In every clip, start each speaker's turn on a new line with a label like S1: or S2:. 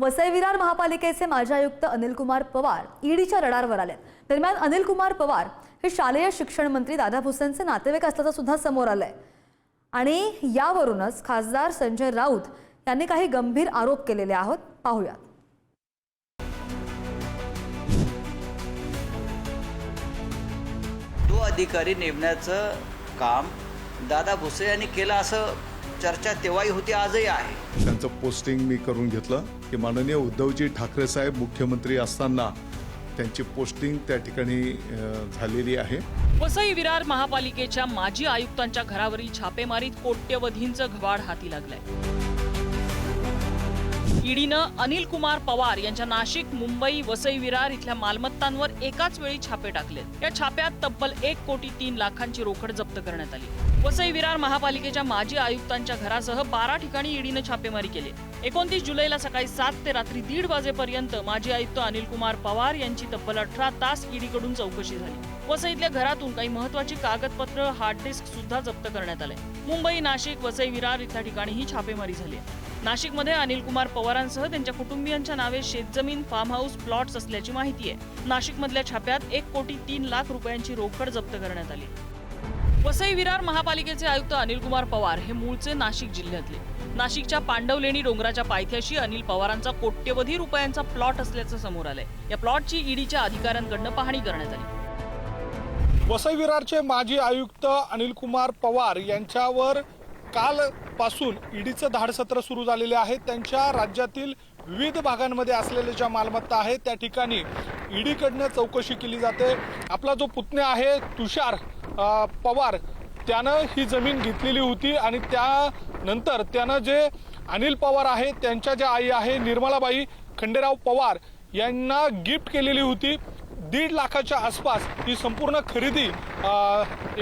S1: वसई विरार महापालिकेचे माजी आयुक्त अनिल कुमार पवार ईडीच्या रडारवर आले दरम्यान अनिल कुमार पवार हे शालेय शिक्षण मंत्री दादा भुसेनचे नातेवाईक असल्याचं सुद्धा समोर आलंय. आणि यावरूनच खासदार संजय राऊत यांनी काही गंभीर आरोप केलेले आहोत. पाहूयात.
S2: तो अधिकारी नेमण्याचं काम दादा भुसे यांनी केलं असं चर्चा तेव्हाही होती आजही आहे.
S3: त्यांचं पोस्टिंग मी करून घेतलं की माननीय उद्धवजी ठाकरे साहेब मुख्यमंत्री असताना त्यांची पोस्टिंग त्या ठिकाणी झालेली आहे.
S4: वसई विरार महापालिकेच्या माजी आयुक्तांच्या घरावरील छापेमारीत कोट्यवधींचं घबाड हाती लागलंय. ईडीनं अनिल कुमार पवार यांच्या नाशिक मुंबई वसई विरार इथल्या मालमत्तांवर एकाच वेळी छापे टाकलेत. या छाप्यात तब्बल एक कोटी तीन लाखांची रोकड जप्त करण्यात आली. वसई विरार महापालिकेच्या माजी आयुक्तांच्या घरासह बारा ठिकाणी ईडीनं छापेमारी केली. एकोणतीस जुलैला सकाळी सात ते रात्री दीड वाजेपर्यंत माजी आयुक्त अनिल कुमार पवार यांची तब्बल अठरा तास ईडीकडून चौकशी झाली. वसईतल्या घरातून काही महत्वाची कागदपत्र हार्ड डिस्क सुद्धा जप्त करण्यात आले. मुंबई नाशिक वसई विरार इथल्या ठिकाणीही छापेमारी झाली नाशिकमध्ये अनिल कुमार पवारांसह त्यांच्या कुटुंबियांच्या नावे शेतजमीन फार्म हाऊस प्लॉट्स असल्याची माहिती आहे. नाशिकमधल्या छाप्यात एक कोटी तीन लाख रुपयांची रोकड जप्त करण्यात आली. वसई विरार महापालिकेचे आयुक्त अनिल कुमार पवार हे मूळचे नाशिक जिल्ह्यातले. नाशिकच्या पांडवलेणी डोंगराच्या पायथ्याशी अनिल पवारांचा कोट्यवधी रुपयांचा प्लॉट असल्याचं समोर आलंय. या प्लॉटची ईडीच्या अधिकाऱ्यांकडनं पाहणी करण्यात आली.
S5: वसई विरारचे माजी आयुक्त अनिल कुमार पवार यांच्यावर कालपासून ईडीचं धाडसत्र सुरू झालेले आहे. त्यांच्या राज्यातील विविध भागांमध्ये असलेल्या ज्या मालमत्ता आहेत त्या ठिकाणी ईडीकडनं चौकशी केली जाते. आपला जो पुतण्या आहे तुषार पवार त्यानं ही जमीन घेतलेली होती आणि त्यानंतर त्यानं जे अनिल पवार आहे त्यांच्या ज्या आई आहे निर्मलाबाई खंडेराव पवार यांना गिफ्ट केलेली होती. दीड लाखाच्या आसपास ही संपूर्ण खरेदी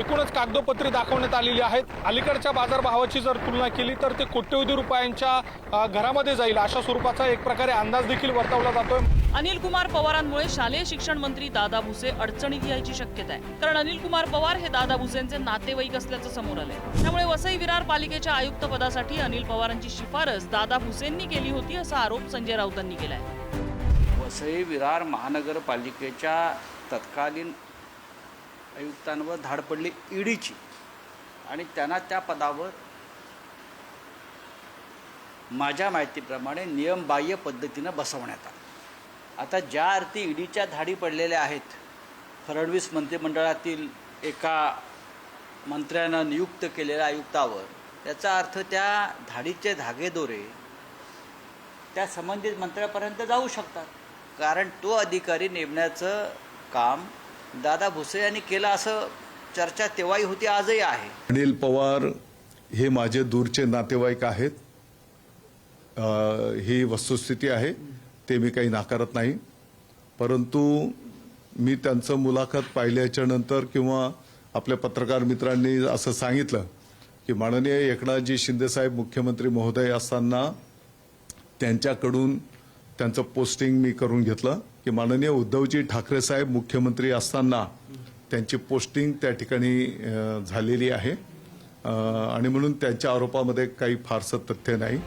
S5: एकूणच कागदोपत्री दाखवण्यात आलेली आहेत. अलीकडच्या बाजारभावाची जर तुलना केली तर ते कोट्यवधी रुपयांच्या घरामध्ये जाईल अशा स्वरूपाचा एक प्रकारे अंदाज देखील वर्तवला जातोय.
S4: अनिल कुमार पवारांमुळे शालेय शिक्षण मंत्री दादा भुसे अडचणीत यायची शक्यता आहे. कारण अनिल कुमार पवार हे दादा भुसेंचे नातेवाईक असल्याचं समोर आलंय. त्यामुळे वसई विरार पालिकेच्या आयुक्त पदासाठी अनिल पवारांची शिफारस दादा भुसेंनी केली होती असा आरोप संजय राऊतांनी केलाय.
S2: वसई विरार महानगरपालिकेच्या तत्कालीन आयुक्तांवर धाड पडली ईडीची. आणि त्यांना त्या पदावर माझ्या माहितीप्रमाणे नियमबाह्य पद्धतीनं बसवण्यात आलं. आता ज्या अर्थी ईडीच्या धाडी पडलेल्या आहेत फडणवीस मंत्रिमंडळातील एका मंत्र्यानं नियुक्त केलेल्या आयुक्तावर त्याचा अर्थ त्या धाडीचे धागेदोरे त्या संबंधित मंत्र्यापर्यंत जाऊ शकतात. कारण तो अधिकारी नेमण्याचं काम दादा भुसे यांनी केलं असं चर्चा तेव्हाही होती आजही आहे.
S3: अनिल पवार हे माझे दूरचे नातेवाईक आहेत. ही वस्तुस्थिती आहे ते मी काही नाकारत नाही. परंतु मी त्यांचं मुलाखत पाहिल्याच्या नंतर किंवा आपल्या पत्रकार मित्रांनी असं सांगितलं की माननीय एकनाथजी शिंदेसाहेब मुख्यमंत्री महोदय असताना त्यांच्याकडून त्यांचं पोस्टिंग मी करून घेतलं की माननीय उद्धवजी ठाकरे साहेब मुख्यमंत्री असताना त्यांची पोस्टिंग त्या ठिकाणी झालेली आहे. आणि म्हणून त्यांच्या आरोपामध्ये काही फारसं तथ्य नाही.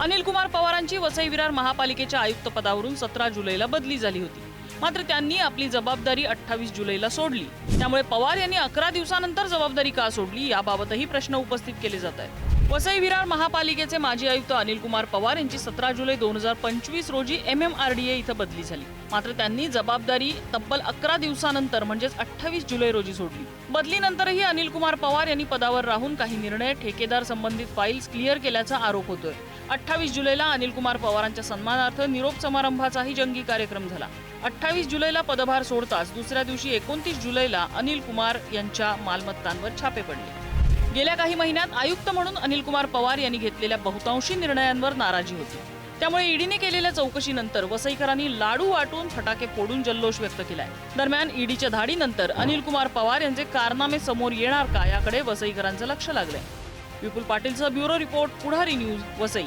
S4: अनिल कुमार पवारांची वसई विरार महापालिकेच्या आयुक्त पदावरून सतरा जुलैला बदली झाली होती. मात्र त्यांनी आपली जबाबदारी अठ्ठावीस जुलैला सोडली. त्यामुळे पवार यांनी अकरा दिवसानंतर जबाबदारी का सोडली याबाबतही प्रश्न उपस्थित केले जात आहेत. वसई विरार महापालिकेचे माजी आयुक्त अनिल कुमार पवार यांची सतरा जुलै दोन हजार पंचवीस रोजी M M R D A इथं बदली झाली. मात्र त्यांनी जबाबदारी तब्बल अकरा दिवसानंतर म्हणजेच अठ्ठावीस जुलै रोजी सोडली. बदलीनंतरही अनिल कुमार पवार यांनी पदावर राहून काही निर्णय ठेकेदार संबंधित फाईल्स क्लिअर केल्याचा आरोप होतोय. अठ्ठावीस जुलैला अनिल कुमार पवारांच्या सन्मानार्थ निरोप समारंभाचाही जंगी कार्यक्रम झाला. अठ्ठावीस जुलैला पदभार सोडताच दुसऱ्या दिवशी एकोणतीस जुलैला अनिल कुमार यांच्या मालमत्तांवर छापे पडले. गेल्या काही महिन्यात आयुक्त म्हणून अनिल कुमार पवार यांनी घेतलेल्या बहुतांशी निर्णयांवर नाराजी होती. त्यामुळे ईडीने केलेल्या चौकशीनंतर वसईकरांनी लाडू वाटून फटाके फोडून जल्लोष व्यक्त केलाय. दरम्यान ईडीच्या धाडीनंतर अनिल कुमार पवार यांचे कारनामे समोर येणार का याकडे वसईकरांचं लक्ष लागलंय. Vipul पाटीलचा bureau report Pudhari news Vasai.